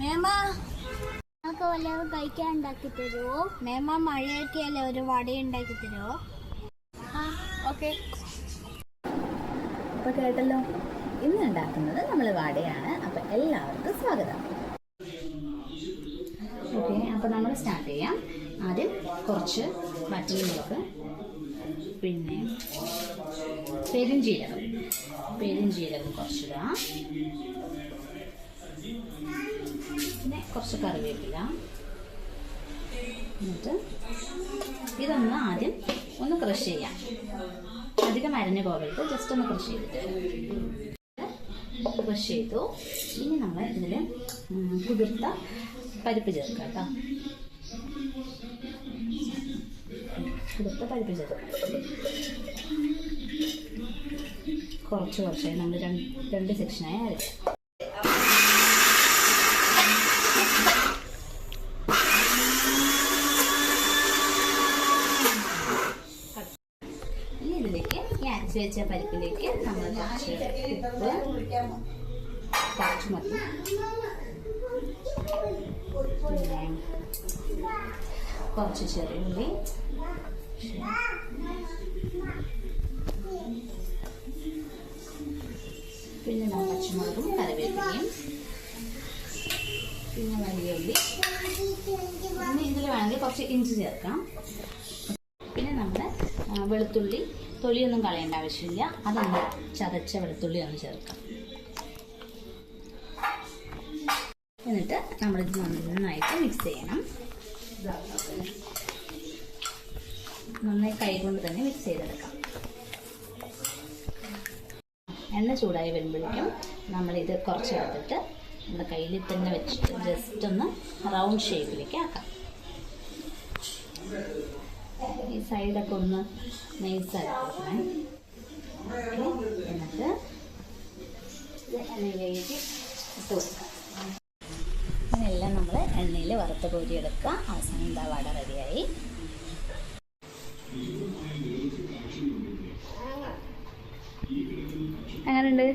മേമ. നമുക്ക് വല്ലതും കഴിക്കാൻ ഉണ്ടാക്കി തരുമോ മേമ മഴയൊക്കെയല്ലേ ഒരു വട ഉണ്ടാക്കി തരുമോ ഓക്കെ. അപ്പോൾ കേട്ടല്ലോ. ഇന്ന് ഉണ്ടാക്കുന്നത് നമ്മൾ വടയാണ്. അപ്പോൾ എല്ലാവർക്കും സ്വാഗതം. ഓക്കെ അപ്പോൾ നമ്മൾ സ്റ്റാർട്ട് ചെയ്യാം. ആദ്യം കുറച്ച് വറ്റൽമുളക് പിന്നെ പെരുംജീരകം. പെരുംജീരകം കുറച്ചിടാം പിന്നെ കുറച്ച് കറിവേപ്പില. എന്നിട്ട് ഇതൊന്ന് ആദ്യം ഒന്ന് ക്രഷ് ചെയ്യാം. അധികം അരഞ്ഞു പോകരുത് ജസ്റ്റ് ഒന്ന് ക്രഷ് ചെയ്തിട്ട് ക്രഷ് ചെയ്തു. ഇനി നമ്മൾ ഇതിൽ കുതിർത്ത പരിപ്പ് ചേർക്കാം കേട്ടോ. കുതിർത്ത പരിപ്പ് ചേർക്കാം. കുറച്ച് കുറച്ചായി നമ്മൾ രണ്ട് രണ്ട് സെക്ഷനായി അരയ്ക്കാം ഇനി ഇതിലേക്ക് ഈ അരച്ച് വെച്ച പരിപ്പിലേക്ക് നമ്മൾ കുറച്ച് മതി കുറച്ച് ചെറിയ ഉള്ളി. പിന്നെ നമ്മൾ പച്ചമുളകും കറിവേപ്പിലയും. പിന്നെ വലിയ ഉള്ളി. പിന്നെ ഇതിൽ വേണമെങ്കിൽ കുറച്ച് ഇഞ്ചി ചേർക്കാം. പിന്നെ നമ്മുടെ വെളുത്തുള്ളി തൊലിയൊന്നും കളയേണ്ട ആവശ്യമില്ല. അതൊന്ന് ചതച്ച വെളുത്തുള്ളി ഒന്ന് ചേർക്കാം എന്നിട്ട് നമ്മളിത് നന്നായിട്ട് മിക്സ് ചെയ്യണം. നന്നായി കൈ കൊണ്ട് തന്നെ മിക്സ് ചെയ്തെടുക്കാം. എണ്ണ ചൂടായി വരുമ്പോഴേക്കും നമ്മളിത് കുറച്ചെടുത്തിട്ട് നമ്മുടെ കയ്യിൽ തന്നെ വെച്ചിട്ട് ജസ്റ്റ് ഒന്ന് റൗണ്ട് ഷേപ്പിലേക്ക് ആക്കാം. സൈഡൊക്കെ ഒന്ന് നൈസാക്കി കൊടുക്കണേ ഓക്കെ എന്നിട്ട് ഇത് നമ്മൾ എണ്ണയിൽ വറുത്ത് കോരിയെടുക്കുക. അവസാനം എന്താ വട റെഡിയായി. എങ്ങനെയുണ്ട്